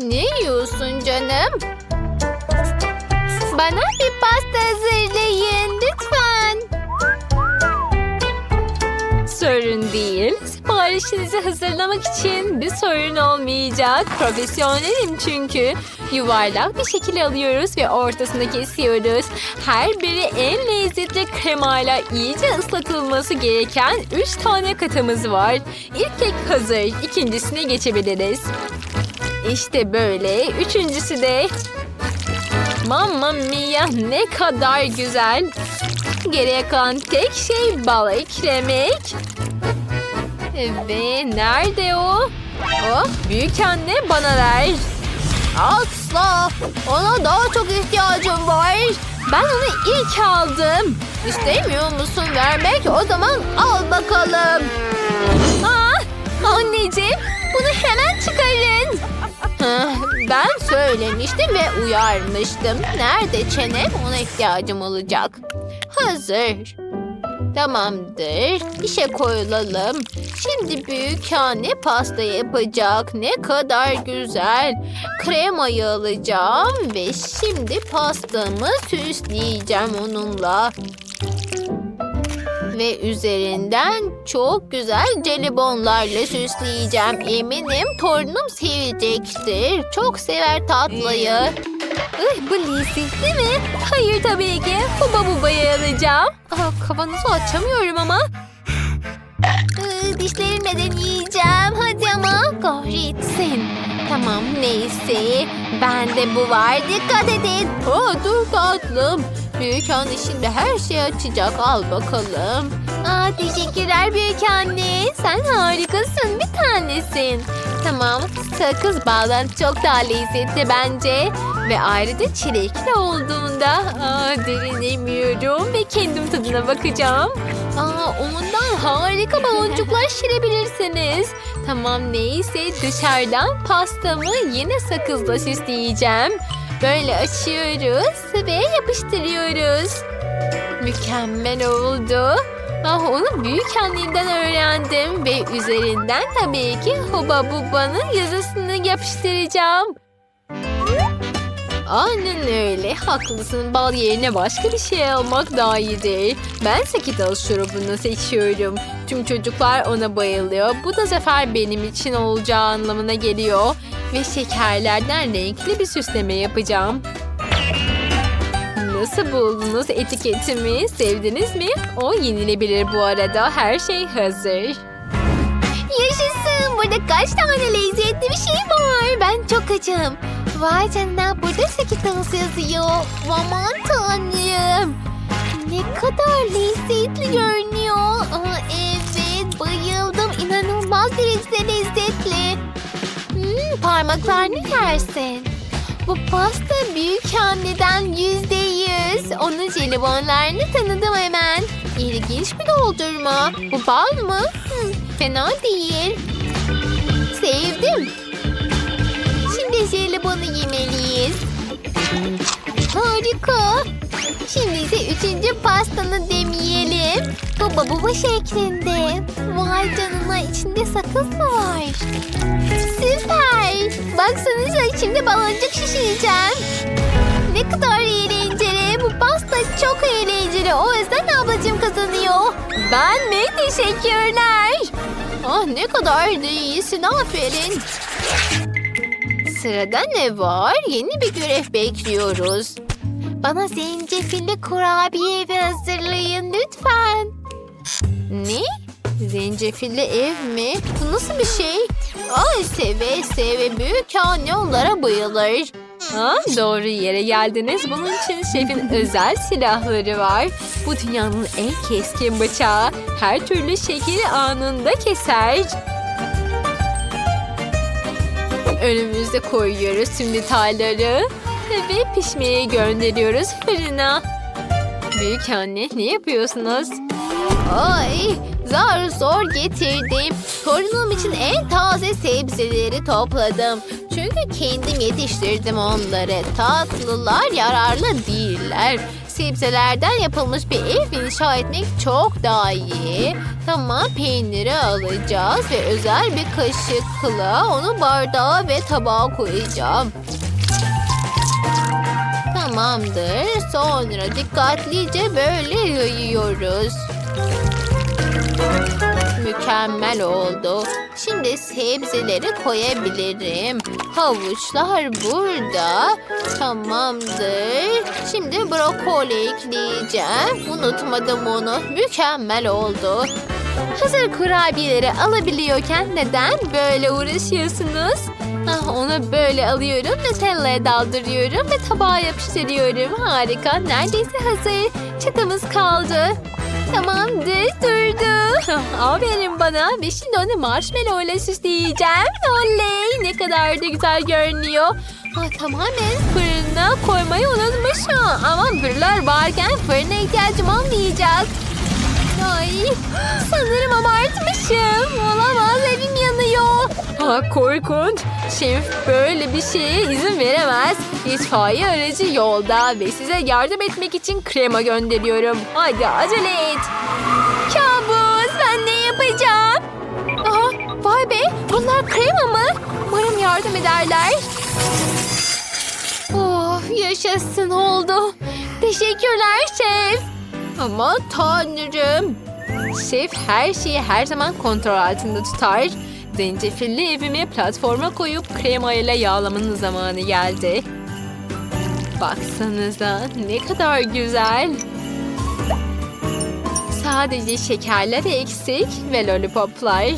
Ne yiyorsun canım? Bana bir pasta hazırlayın lütfen. Sorun değil. Siparişinizi hazırlamak için bir sorun olmayacak. Profesyonelim çünkü. Yuvarlak bir şekil alıyoruz ve ortasını kesiyoruz. Her biri en lezzetli kremayla iyice ıslatılması gereken 3 tane katımız var. İlk kek hazır. İkincisine geçebiliriz. İşte böyle. Üçüncüsü de. Mamma mia ne kadar güzel. Geriye kalan tek şey bal eklemek. Ve nerede o? Oh, büyük anne bana ver. Asla. Ona daha çok ihtiyacım var. Ben onu ilk aldım. İstemiyor musun vermek? O zaman al bakalım. Aa, anneciğim bunu hemen çıkarın. Ben söylemiştim ve uyarmıştım. Nerede çenem? Ona ihtiyacım olacak. Hazır. Tamamdır. İşe koyulalım. Şimdi büyük anne pasta yapacak. Ne kadar güzel. Kremayı alacağım ve şimdi pastamı süsleyeceğim onunla. Ve üzerinden çok güzel jelibonlarla süsleyeceğim. Eminim torunum sevecektir. Çok sever tatlıyı. Ih, bu lezzetli mi? Hayır tabii ki. Huba bubayı alacağım. Aa, kavanozu açamıyorum ama. Iı, dişlerimle deneyeceğim. Hadi ama. Kahretsin. Tamam neyse. Bende bu var. Dikkat edin. Aa, dur tatlım. Büyük anne şimdi her şeyi açacak. Al bakalım. Aa, teşekkürler büyük anne. Sen harikasın. Bir tanesin. Tamam. Sakız bağlan çok daha lezzetli bence. Ve ayrıca çilekli olduğunda aa, derinemiyorum ve kendim tadına bakacağım. Aa, ondan harika baloncuklar şirebilirsiniz. Tamam neyse dışarıdan pastamı yine sakızla süsleyeceğim. Böyle açıyoruz ve yapıştırıyoruz. Mükemmel oldu. Ah, onu büyük annemden öğrendim ve üzerinden tabii ki Huba Buba'nın yazısını yapıştıracağım. Aynen öyle. Haklısın. Bal yerine başka bir şey almak daha iyidir. Ben Sekital şurubunu seçiyorum. Tüm çocuklar ona bayılıyor. Bu da zafer benim için olacağı anlamına geliyor. Ve şekerlerden renkli bir süsleme yapacağım. Nasıl buldunuz etiketimi? Sevdiniz mi? O yenilebilir bu arada. Her şey hazır. Burada kaç tane lezzetli bir şey var. Ben çok açım. Vay canına burada Skittles yazıyor. Aman tanrım. Ne kadar lezzetli görünüyor. Aa, evet bayıldım. İnanılmaz derecede lezzetli. Hmm, parmaklarını yersin. Bu pasta büyük anneden yüzde yüz. Onun jelibonlarını tanıdım hemen. İlginç bir doldurma. Bu bal mı? Hmm, fena değil. Sevdim. Şimdi jelibonu yemeliyiz. Harika. Şimdi ise üçüncü pastanı deneyelim. Baba baba şeklinde. Vay canına içinde sakız mı var? Süper. Baksanıza şimdi baloncuk şişireceğim. Ne kadar eğlenceli. Bu pasta çok eğlenceli. O yüzden ablacığım kazanıyor. Ben mi? Teşekkürler. Ah ne kadar da iyisin. Aferin. Sırada ne var? Yeni bir görev bekliyoruz. Bana zencefilli kurabiye evi hazırlayın lütfen. Ne? Zencefilli ev mi? Bu nasıl bir şey? Ay seve seve büyük anne onlara bayılır. Ha, doğru yere geldiniz. Bunun için şefin özel silahları var. Bu dünyanın en keskin bıçağı. Her türlü şekeri anında keser. Önümüzde koyuyoruz tüm detayları. Ve pişmeye gönderiyoruz fırına. Büyük anne ne yapıyorsunuz? Ay zar zor getirdim. Torunum için en taze sebzeleri topladım. Çünkü kendim yetiştirdim onları. Tatlılar yararlı değiller. Sebzelerden yapılmış bir ev inşa etmek çok daha iyi. Tamam peyniri alacağız ve özel bir kaşıkla onu bardağa ve tabağa koyacağım. Tamamdır. Sonra dikkatlice böyle yayıyoruz. Mükemmel oldu. Şimdi sebzeleri koyabilirim. Havuçlar burada. Tamamdır. Şimdi brokoli ekleyeceğim. Unutmadım onu. Mükemmel oldu. Hazır kurabiyeleri alabiliyorken neden böyle uğraşıyorsunuz? Ah, onu böyle alıyorum, Nutella'ya daldırıyorum ve tabağa yapıştırıyorum. Harika, neredeyse hazır. Çıtımız kaldı. Tamamdır, durdu. Aferin bana. Ve şimdi onu marshmallow ile süsleyeceğim. Oley, ne kadar da güzel görünüyor. Ah, tamamen fırına koymayı unutmuşum. Ama fırlar varken fırına ihtiyacım olmayacak. Ay, sanırım abartmışım. Olamaz, evim yanıyor. Ha, korkunç. Şef böyle bir şeye izin veremez. İtfaiye aracı yolda ve size yardım etmek için krema gönderiyorum. Hadi acele et. Kabus, ben ne yapacağım? Aha, vay be, bunlar krema mı? Umarım yardım ederler. Of, yaşasın oldu. Teşekkürler şef. Aman tanrım. Şef her şeyi her zaman kontrol altında tutar. Zencefilli evimi platforma koyup krema ile yağlamanın zamanı geldi. Baksanıza ne kadar güzel. Sadece şekerler eksik ve lollipoplar.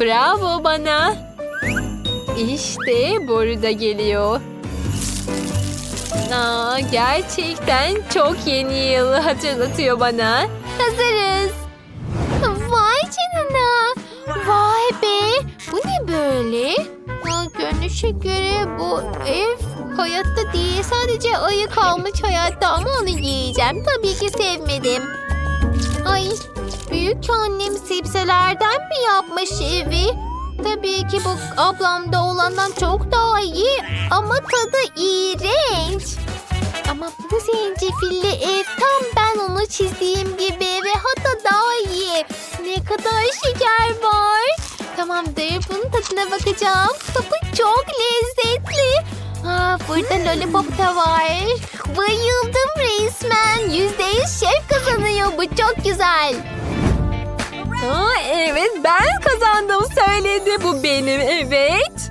Bravo bana. İşte boru da geliyor. Aa, gerçekten çok yeni yılı hatırlatıyor bana. Hazırız. Vay canına. Vay be. Bu ne böyle? Aa, görünüşe göre bu ev hayatta değil. Sadece ayı kalmış hayatta ama onu yiyeceğim. Tabii ki sevmedim. Ay büyük annem sebzelerden mi yapmış evi? Tabii ki bu ablamda olandan çok daha iyi ama tadı iğrenç. Ama bu zencefilli ev tam ben onu çizdiğim gibi ve hatta daha iyi. Ne kadar şeker var. Tamamdır bunun tadına bakacağım. Bu çok lezzetli. Aa, burada lollipop da var. Bayıldım resmen. Yüzde yüz şef kazanıyor. Bu çok güzel. Aa, evet ben kazandım söyledi. Bu benim evet.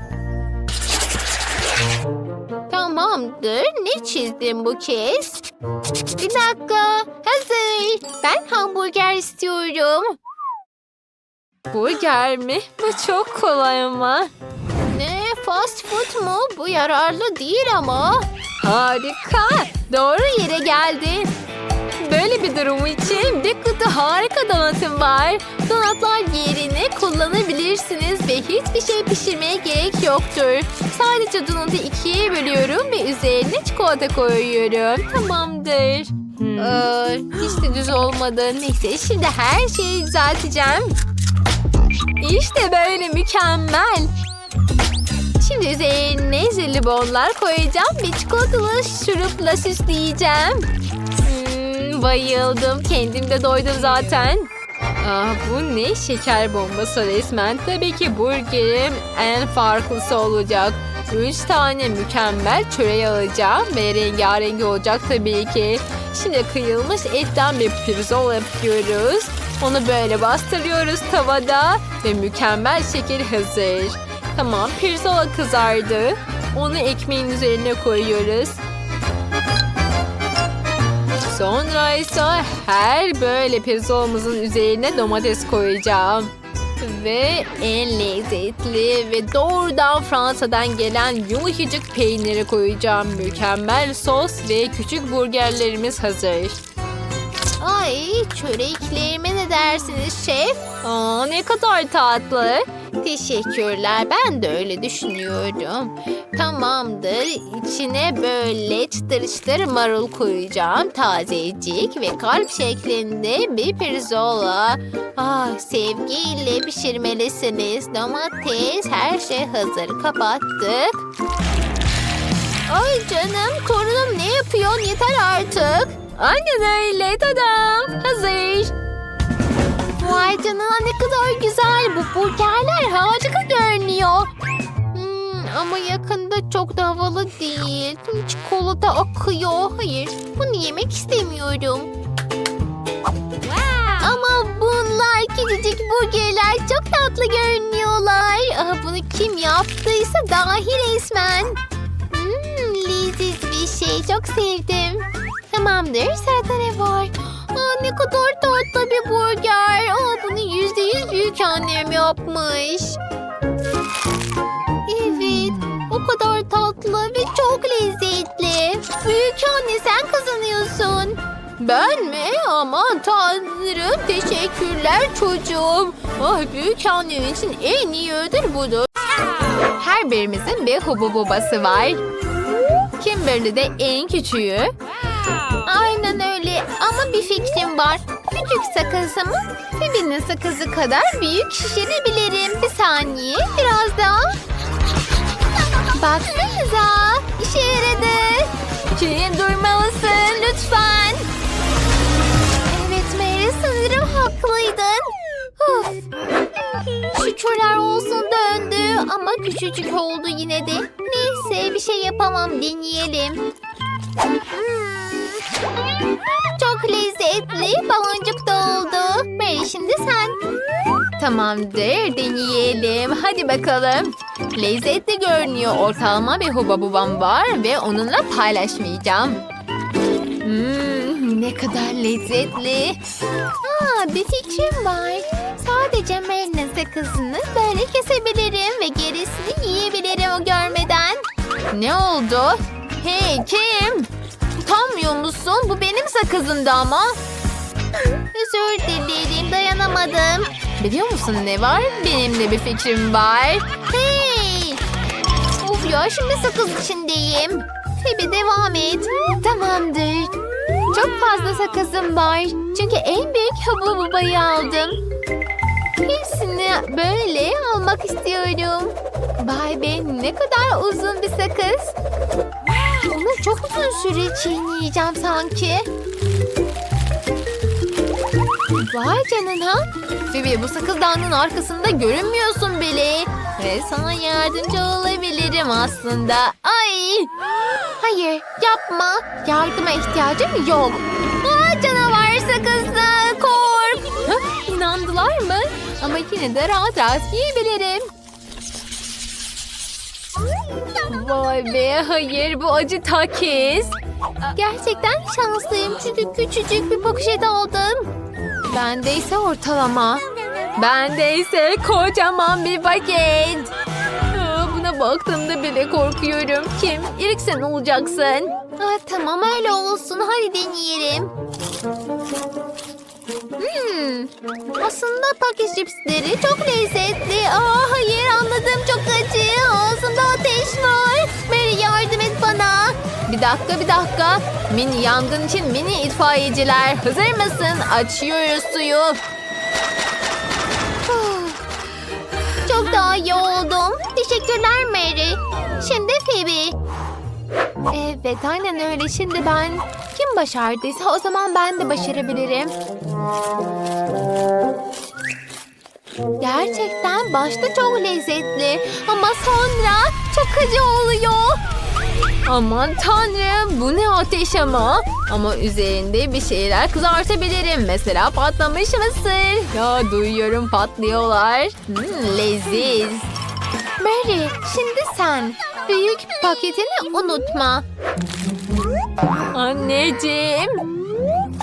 Tamamdır. Ne çizdim bu kez? Bir dakika. Hazır. Ben hamburger istiyorum. Burger mi? Bu çok kolay ama. Ne? Fast food mu? Bu yararlı değil ama. Harika. Doğru yere geldin. Böyle bir durum için bir kutu harika donatım var. Donatlar yerine kullanabilirsiniz ve hiçbir şey pişirmeye gerek yoktur. Sadece donatı ikiye bölüyorum ve üzerine çikolata koyuyorum. Tamamdır. Ee, hiç de düz olmadı. Neyse şimdi her şeyi düzelteceğim. İşte böyle mükemmel. Şimdi üzerine jelibonlar koyacağım ve çikolatalı şurupla süsleyeceğim. Bayıldım. Kendim de doydum zaten. Ah, bu ne şeker bombası resmen. Tabii ki burgerim en farklısı olacak. Üç tane mükemmel çöreği alacağım ve rengarenk olacak tabii ki. Şimdi kıyılmış etten bir pirzola yapıyoruz. Onu böyle bastırıyoruz tavada ve mükemmel şekil hazır. Tamam pirzola kızardı. Onu ekmeğin üzerine koyuyoruz. Sonra ise her böyle pirzolamızın üzerine domates koyacağım. Ve en lezzetli ve doğrudan Fransa'dan gelen yumuşacık peyniri koyacağım. Mükemmel sos ve küçük burgerlerimiz hazır. Ay çöreklerime ne dersiniz şef? Aa, ne kadar tatlı. Teşekkürler ben de öyle düşünüyorum. Tamamdır içine böyle çıtır çıtır marul koyacağım. Tazecik ve kalp şeklinde bir pirzola. Ah sevgiyle pişirmelisiniz. Domates her şey hazır kapattık. Ay canım torunum ne yapıyorsun yeter artık. Aynen öyle. Tadam. Hazır. Vay canına ne kadar güzel. Bu burgerler harika görünüyor. Hmm, ama yakında çok da havalı değil. Tüm çikolata akıyor. Hayır, bunu yemek istemiyorum. Ama bunlar küçücük burgerler çok tatlı görünüyorlar. Ah, bunu kim yaptıysa dahi resmen. Hmm, leziz bir şey. Çok sevdim. Tamamdır. Sırada ne var? Aa, ne kadar tatlı bir burger. Aa, bunu yüzde yüz büyük annem yapmış. Evet. O kadar tatlı ve çok lezzetli. Büyük anne sen kazanıyorsun. Ben mi? Aman tanrım teşekkürler çocuğum. Ah büyük annem için en iyi ödül budur. Her birimizin bir hubu babası var. Kimberly de en küçüğü. Ama bir fikrim var. Küçük sakızımı Phoebe'nin sakızı kadar büyük şişirebilirim. Bir saniye biraz daha. Baksanıza işe yaradı. Kim durmalısın lütfen. Evet Mary sanırım haklıydın. Uf. Şükürler olsun döndü ama küçücük oldu yine de. Neyse bir şey yapamam deneyelim. Hmm. Lezzetli baloncuk da oldu. Şimdi sen. Tamamdır deneyelim. Hadi bakalım. Lezzetli görünüyor. Ortalama bir hubabubam var ve onunla paylaşmayacağım. Hmm, ne kadar lezzetli. Aa, bir fikrim var. Sadece Mary'nin sakızını böyle kesebilirim ve gerisini yiyebilirim o görmeden. Ne oldu? Hey kim? Utanmıyor musun? Bu benim sakızımdı ama. Özür dilerim dayanamadım. Biliyor musun ne var? Benim de bir fikrim var. Hey! Of ya şimdi sakız içindeyim. Tabi devam et. Tamamdır. Çok fazla sakızım var. Çünkü en büyük habububayı aldım. Hepsini böyle almak istiyorum. Vay be ne kadar uzun bir sakız. Onu çok uzun süre çiğneyeceğim sanki. Vay canına. Phoebe bu sakız dağının arkasında görünmüyorsun bile. Ve sana yardımcı olabilirim aslında. Ay! Hayır yapma. Yardıma ihtiyacım yok. Aa, canavar sakızı kork. İnandılar mı? Ama yine de rahat rahat yiyebilirim. Vay be hayır bu acı takiz. Gerçekten şanslıyım çünkü küçücük bir poşet aldım. Bende ise ortalama. Bende ise kocaman bir. Aa, Buna baktığımda bile korkuyorum. Kim? İlk sen olacaksın. Aa, tamam öyle olsun. Hadi deneyelim. Hmm, aslında paket cipsleri çok lezzetli. Aa, hayır anladım çok acı. Ağzımda ateş var. Mary yardım et bana. Bir dakika bir dakika. Mini yangın için mini itfaiyeciler. Hazır mısın? Açıyoruz suyu. Çok daha iyi oldum. Teşekkürler Mary. Şimdi Phoebe. Evet aynen öyle. Şimdi ben kim başardıysa o zaman ben de başarabilirim. Gerçekten başta çok lezzetli ama sonra çok acı oluyor. Aman tanrım bu ne ateş ama. Ama üzerinde bir şeyler kızartabilirim. Mesela patlamış mısır. Ya duyuyorum patlıyorlar. Hmm, leziz. Mary şimdi sen. Büyük paketini unutma. Anneciğim.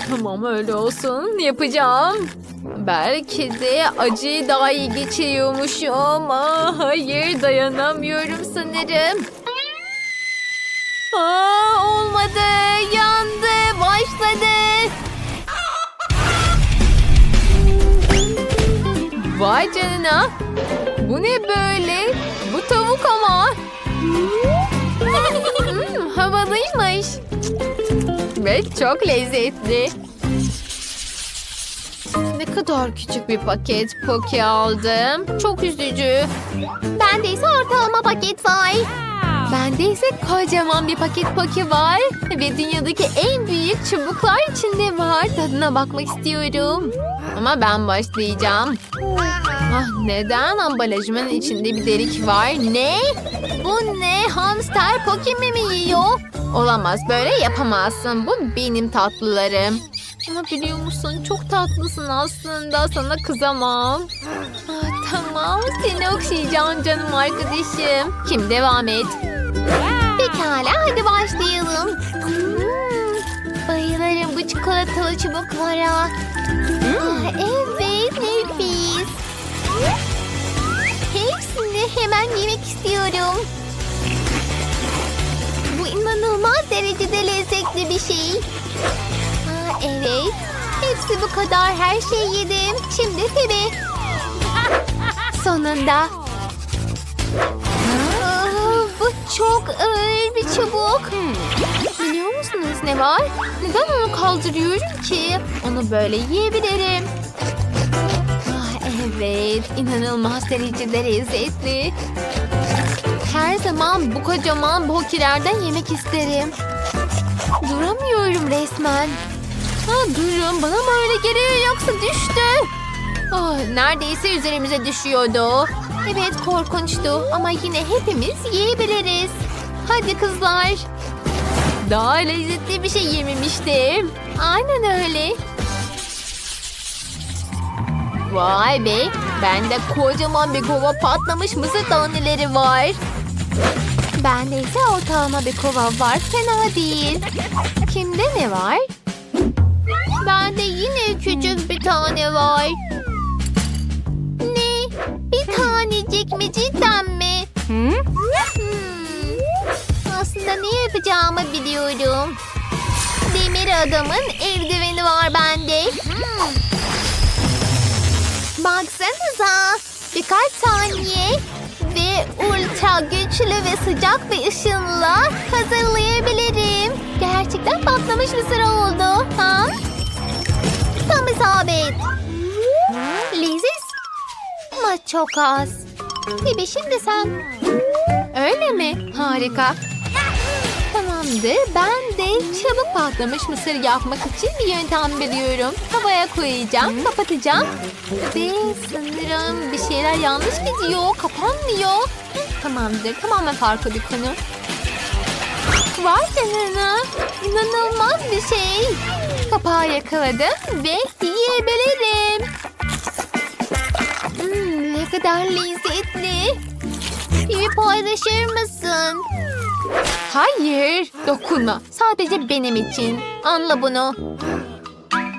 Tamam öyle olsun yapacağım. Belki de acıyı daha iyi geçiriyormuşum. Aa, hayır dayanamıyorum sanırım. Aa, olmadı. Yandı. Başladı. Vay canına. Bu ne böyle? Bu tavuk ama. Hmm, havalıymış. Ve çok lezzetli. Ne kadar küçük bir paket poke aldım. Çok üzücü. Bende ise ortalama paket var. Bende Neredeyse kocaman bir paket poki var. Ve dünyadaki en büyük çubuklar içinde var. Tadına bakmak istiyorum. Ama ben başlayacağım. Ah, neden ambalajımın içinde bir delik var? Ne? Bu ne? Hamster pokimi mi yiyor? Olamaz böyle yapamazsın. Bu benim tatlılarım. Ama biliyor musun çok tatlısın aslında. Sana kızamam. Ah, tamam seni okşayacağım canım arkadaşım. Kim devam et. Pekala hadi başlayalım. Hmm, bayılırım bu çikolatalı çubuklara. Ah, evet nefis. Hepsini hemen yemek istiyorum. Bu inanılmaz derecede lezzetli bir şey. Aa, evet. Hepsi bu kadar. Her şeyi yedim. Şimdi Phoebe. Sonunda. Çok ağır bir çubuk. Biliyor musunuz ne var? Neden onu kaldırıyorum ki? Onu böyle yiyebilirim. Ah, evet, inanılmaz derecede lezzetli. Her zaman bu kocaman bokilerden yemek isterim. Duramıyorum resmen. Ha, durun bana mı öyle geliyor yoksa düştü? Ah, neredeyse üzerimize düşüyordu. Evet korkunçtu ama yine hepimiz yiyebiliriz. Hadi kızlar. Daha lezzetli bir şey yememiştim. Aynen öyle. Vay be. Bende kocaman bir kova patlamış mısır taneleri var. Bende ise ortalama bir kova var. Fena değil. Kimde ne var? Bende yine küçük bir tane var. Bir tanecik mi cidden mi? Hmm. Aslında ne yapacağımı biliyorum. Demir adamın eldiveni var bende. Hmm. Baksanıza. Birkaç saniye ve ultra güçlü ve sıcak bir ışınla hazırlayabilirim. Gerçekten patlamış mısır oldu. Ha? Tam isabet. Leziz. Ama çok az. Gibi şimdi sen. Öyle mi? Harika. Tamamdır. Ben de çabuk patlamış mısır yapmak için bir yöntem biliyorum. Havaya koyacağım, kapatacağım. Ve sanırım bir şeyler yanlış gidiyor. Kapanmıyor. Tamamdır. Tamamen farklı bir konu. Vay canına. İnanılmaz bir şey. Kapağı yakaladım ve yiyebilirim. Ne kadar lezzetli. Bir paylaşır mısın? Hayır, dokunma. Sadece benim için. Anla bunu.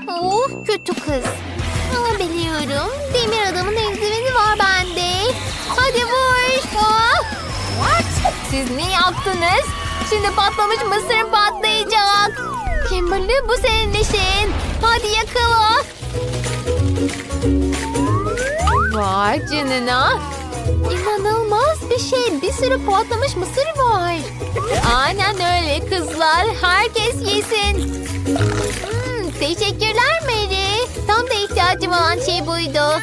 Oh, kötü kız. Ama biliyorum. Demir adamın eldiveni var bende. Hadi vur. Ah! Siz ne yaptınız? Şimdi patlamış mısırım patlayacak. Kimberly bu senin işin. Hadi yakala. Vay canına. İnanılmaz bir şey. Bir sürü patlamış mısır var. Aynen öyle kızlar. Herkes yesin. Hmm, teşekkürler Mary. Tam da ihtiyacım olan şey buydu.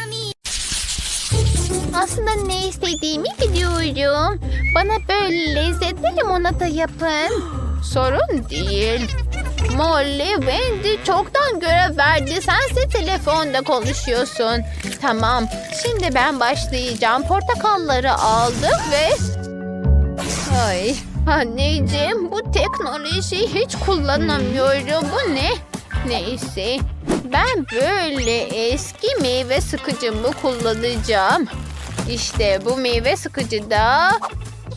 Aslında ne istediğimi biliyorum. Bana böyle lezzetli limonata yapın. Sorun değil. Molly, Wendy çoktan görev verdi. Sense telefonda konuşuyorsun. Tamam. Şimdi ben başlayacağım. Portakalları aldım ve... Ay anneciğim bu teknolojiyi hiç kullanamıyorum. Bu ne? Neyse. Ben böyle eski meyve sıkıcımı kullanacağım. İşte bu meyve sıkıcı da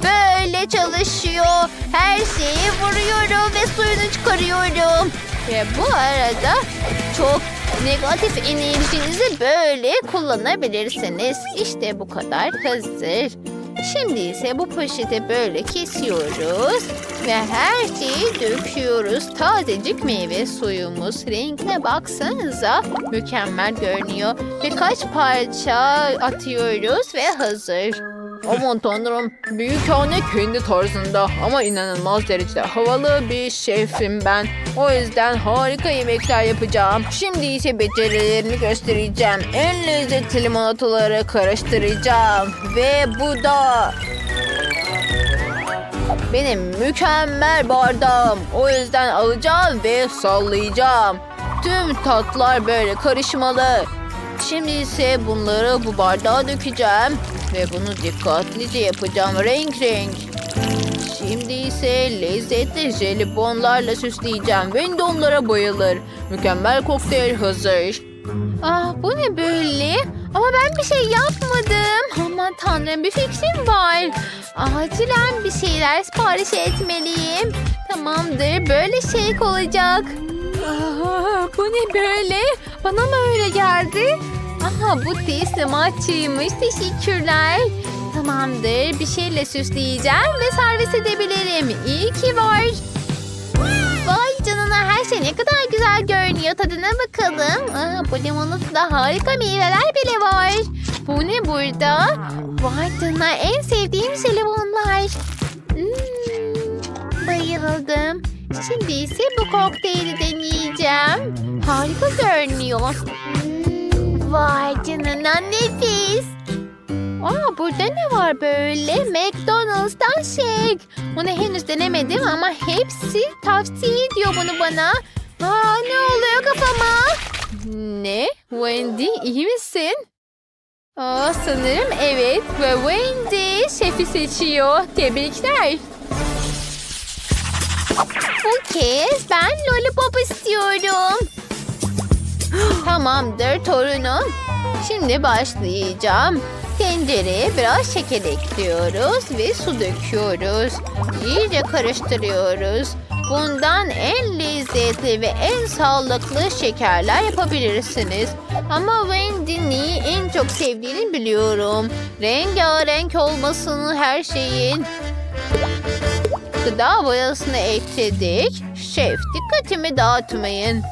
böyle çalışıyor. Her şeyi vuruyorum ve suyunu çıkarıyorum. Ve bu arada çok negatif enerjinizi böyle kullanabilirsiniz. İşte bu kadar hazır. Şimdi ise bu poşeti böyle kesiyoruz ve her şeyi döküyoruz. Tazecik meyve suyumuz. Renkine baksanıza mükemmel görünüyor. Birkaç parça atıyoruz ve hazır. Aman tanrım. Büyük anne kendi tarzında ama inanılmaz derecede havalı bir şefim ben. O yüzden harika yemekler yapacağım. Şimdi ise becerilerimi göstereceğim. En lezzetli limonataları karıştıracağım. Ve bu da... Benim mükemmel bardağım. O yüzden alacağım ve sallayacağım. Tüm tatlar böyle karışmalı. Şimdi ise bunları bu bardağa dökeceğim. Ve bunu dikkatlice yapacağım renk renk. Şimdi ise lezzetli jelibonlarla süsleyeceğim. Wendy onlara bayılır. Mükemmel kokteyl hazır. Ah bu ne böyle? Ama ben bir şey yapmadım. Aman tanrım bir fikrim var. Acilen bir şeyler sipariş etmeliyim. Tamamdır böyle şey olacak. Aa, bu ne böyle? Bana mı öyle geldi? Aha bu teslimatçıymış. Teşekkürler. Tamamdır bir şeyle süsleyeceğim ve servis edebilirim. İyi ki var. Vay canına her şey ne kadar güzel görünüyor. Tadına bakalım. Aa, bu limonata harika meyveler bile var. Bu ne burada? Vay canına en sevdiğim jelibonlar. Hmm, bayıldım. Şimdi ise bu kokteyli deneyeceğim. Harika görünüyor. Hmm, vay canına nefis. Aa, burada ne var böyle? McDonald's'tan shake. Onu henüz denemedim ama hepsi tavsiye ediyor bunu bana. Aa, ne oluyor kafama? Ne? Wendy iyi misin? Aa, sanırım evet. Ve Wendy şefi seçiyor. Tebrikler. Bu kez ben lollipop istiyorum. Tamamdır torunum. Şimdi başlayacağım. Tencereye biraz şeker ekliyoruz ve su döküyoruz. İyice karıştırıyoruz. Bundan en lezzetli ve en sağlıklı şekerler yapabilirsiniz. Ama Wendy neyi en çok sevdiğini biliyorum. Rengarenk olmasını her şeyin. Gıda boyasını ekledik. Şef dikkatimi dağıtmayın.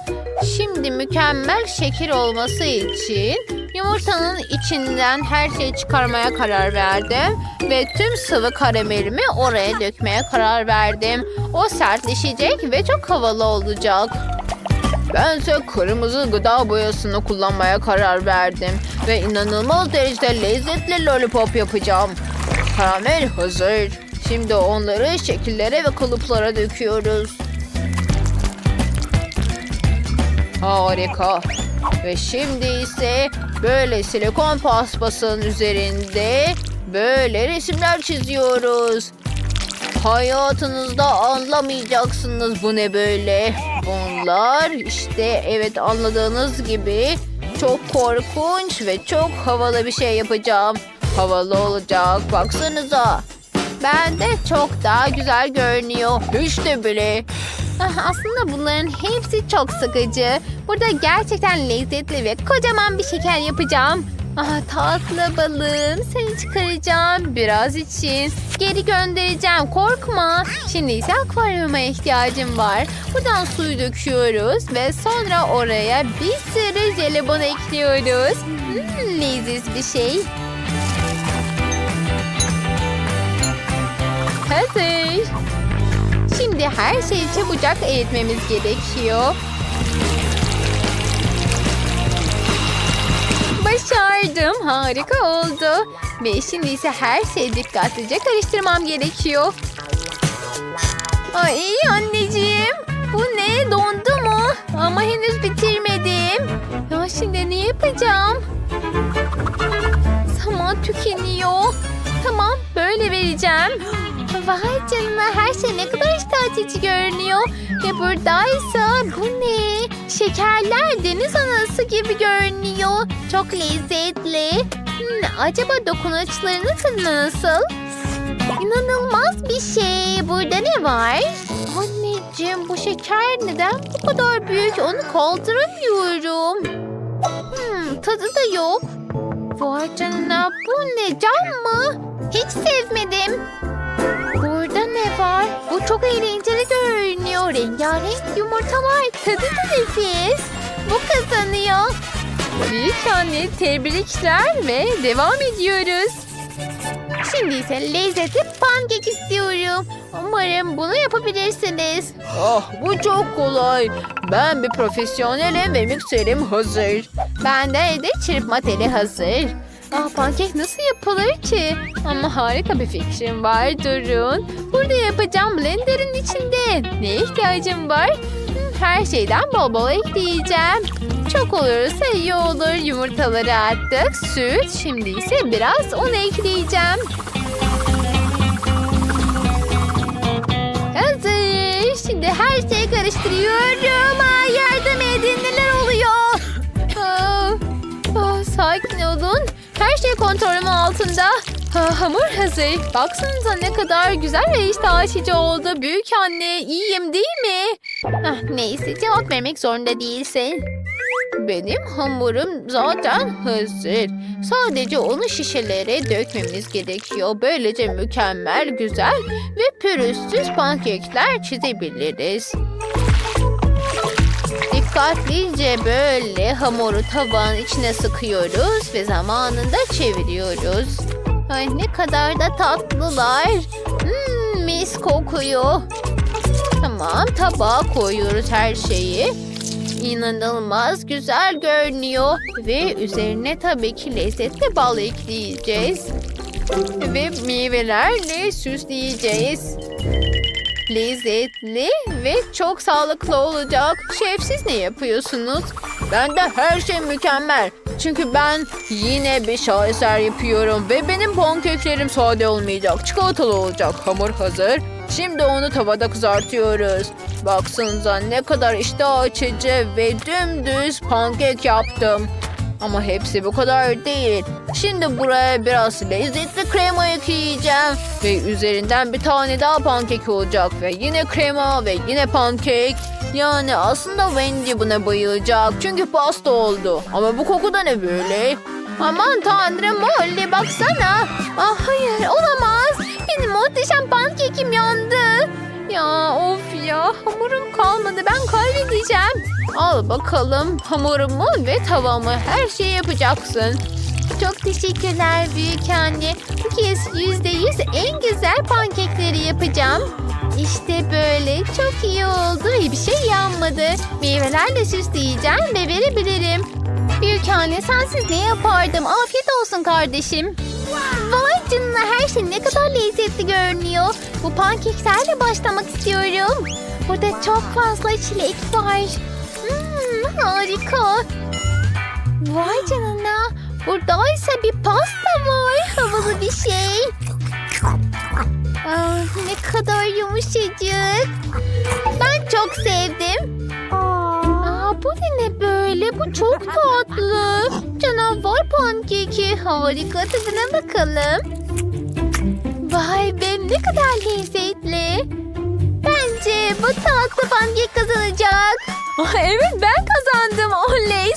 Şimdi mükemmel şeker olması için yumurtanın içinden her şeyi çıkarmaya karar verdim. Ve tüm sıvı karamelimi oraya dökmeye karar verdim. O sertleşecek ve çok havalı olacak. Bense kırmızı gıda boyasını kullanmaya karar verdim. Ve inanılmaz derecede lezzetli lollipop yapacağım. Karamel hazır. Şimdi onları şekillere ve kalıplara döküyoruz. Harika. Ve şimdi ise böyle silikon paspasın üzerinde böyle resimler çiziyoruz. Hayatınızda anlamayacaksınız bu ne böyle. Bunlar işte evet anladığınız gibi çok korkunç ve çok havalı bir şey yapacağım. Havalı olacak baksanıza. Ben de çok daha güzel görünüyor. Hiç de bile. Ah, Aslında bunların hepsi çok sıkıcı. Burada gerçekten lezzetli ve kocaman bir şeker yapacağım. Ah, tatlı balığım seni çıkaracağım biraz için. Geri göndereceğim korkma. Şimdi ise akvaryuma ihtiyacım var. Buradan suyu döküyoruz ve sonra oraya bir sürü jelibon ekliyoruz. Hmm, leziz bir şey. Hazır. Şimdi her şeyi çabucak eritmemiz gerekiyor. Başardım. Harika oldu. Ve şimdi ise her şeyi dikkatlice karıştırmam gerekiyor. Ay anneciğim. Bu ne? Dondu mu? Ama henüz bitirmedim. Ya şimdi ne yapacağım? Zaman tükeniyor. Tamam böyle vereceğim. Vay canına her şey ne kadar iştah görünüyor. Ve buradaysa bu ne? Şekerler deniz anası gibi görünüyor. Çok lezzetli. Hmm, acaba dokunuçlarının tadı nasıl? İnanılmaz bir şey. Burada ne var? Anneciğim bu şeker neden bu kadar büyük? Onu kaldıramıyorum. Hmm, tadı da yok. Vay canına bu ne cam mı? Hiç sevmedim. Burada ne var? Bu çok eğlenceli görünüyor. Rengarenk yumurtalar. Tadı da nefis. Bu kazanıyor. Büyük anne tebrikler ve devam ediyoruz. Şimdi ise lezzetli pankek istiyorum. Umarım bunu yapabilirsiniz. Ah bu çok kolay. Ben bir profesyonelim ve mikserim hazır. Bende de çırpma teli hazır. Ah pankek nasıl yapılır ki? Ama harika bir fikrim var durun. Burada yapacağım blenderın içinde. Ne ihtiyacım var? Hmm, Her şeyden bol bol ekleyeceğim. Çok olursa iyi olur. Yumurtaları attık. Süt. Şimdi ise biraz un ekleyeceğim. Hazır. Şimdi her şeyi karıştırıyorum. Aa, yardım edin neler oluyor? Aa, aa, sakin olun. Her şey kontrolüm altında. Ha, hamur hazır. Baksanıza ne kadar güzel ve iştah açıcı oldu. Büyük anne iyiyim değil mi? Ah, neyse cevap vermek zorunda değilsin. Benim hamurum zaten hazır. Sadece onu şişelere dökmemiz gerekiyor. Böylece mükemmel, güzel ve pürüzsüz pankekler çizebiliriz. Dikkatlice böyle hamuru tavanın içine sıkıyoruz ve zamanında çeviriyoruz. Ay ne kadar da tatlılar. Hmm, mis kokuyor. Tamam tabağa koyuyoruz her şeyi. İnanılmaz güzel görünüyor. Ve üzerine tabii ki lezzetli bal ekleyeceğiz. Ve meyvelerle süsleyeceğiz. Lezzetli ve çok sağlıklı olacak. Şef siz ne yapıyorsunuz? Ben de her şey mükemmel. Çünkü ben yine bir şaheser yapıyorum. Ve benim pankeklerim sade olmayacak. Çikolatalı olacak. Hamur hazır. Şimdi onu tavada kızartıyoruz. Baksanıza ne kadar iştah açıcı ve dümdüz pankek yaptım. Ama hepsi bu kadar değil. Şimdi buraya biraz lezzetli krema ekleyeceğim. Ve üzerinden bir tane daha pankek olacak. Ve yine krema ve yine pankek. Yani aslında Wendy buna bayılacak. Çünkü pasta oldu. Ama bu koku da ne böyle? Aman tanrım Molly baksana. Ah hayır olamaz. Benim muhteşem pankekim yandı. Ya of ya hamurum kalmadı ben kaybedeceğim. Al bakalım hamurumu ve tavamı her şeyi yapacaksın. Çok teşekkürler büyük anne. Bu kez yüzde yüz en güzel pankekleri yapacağım. İşte böyle çok iyi oldu. Bir şey yanmadı. Meyvelerle süsleyeceğim ve verebilirim. Büyük anne sensiz ne yapardım? Afiyet olsun kardeşim. Vay canına her şey ne kadar lezzetli görünüyor. Bu pankeklerle başlamak istiyorum. Burada çok fazla çilek var. Hmm, harika. Vay canına. Buradaysa bir pasta var. Havalı bir şey. Ah, ne kadar yumuşacık. Ben çok sevdim. Aa, bu ne böyle? Bu çok tatlı. Canavar pankeki. Harika tadına bakalım. Vay be ne kadar lezzetli. Bence bu tatlı pankek kazanacak. evet ben kazandım. Oley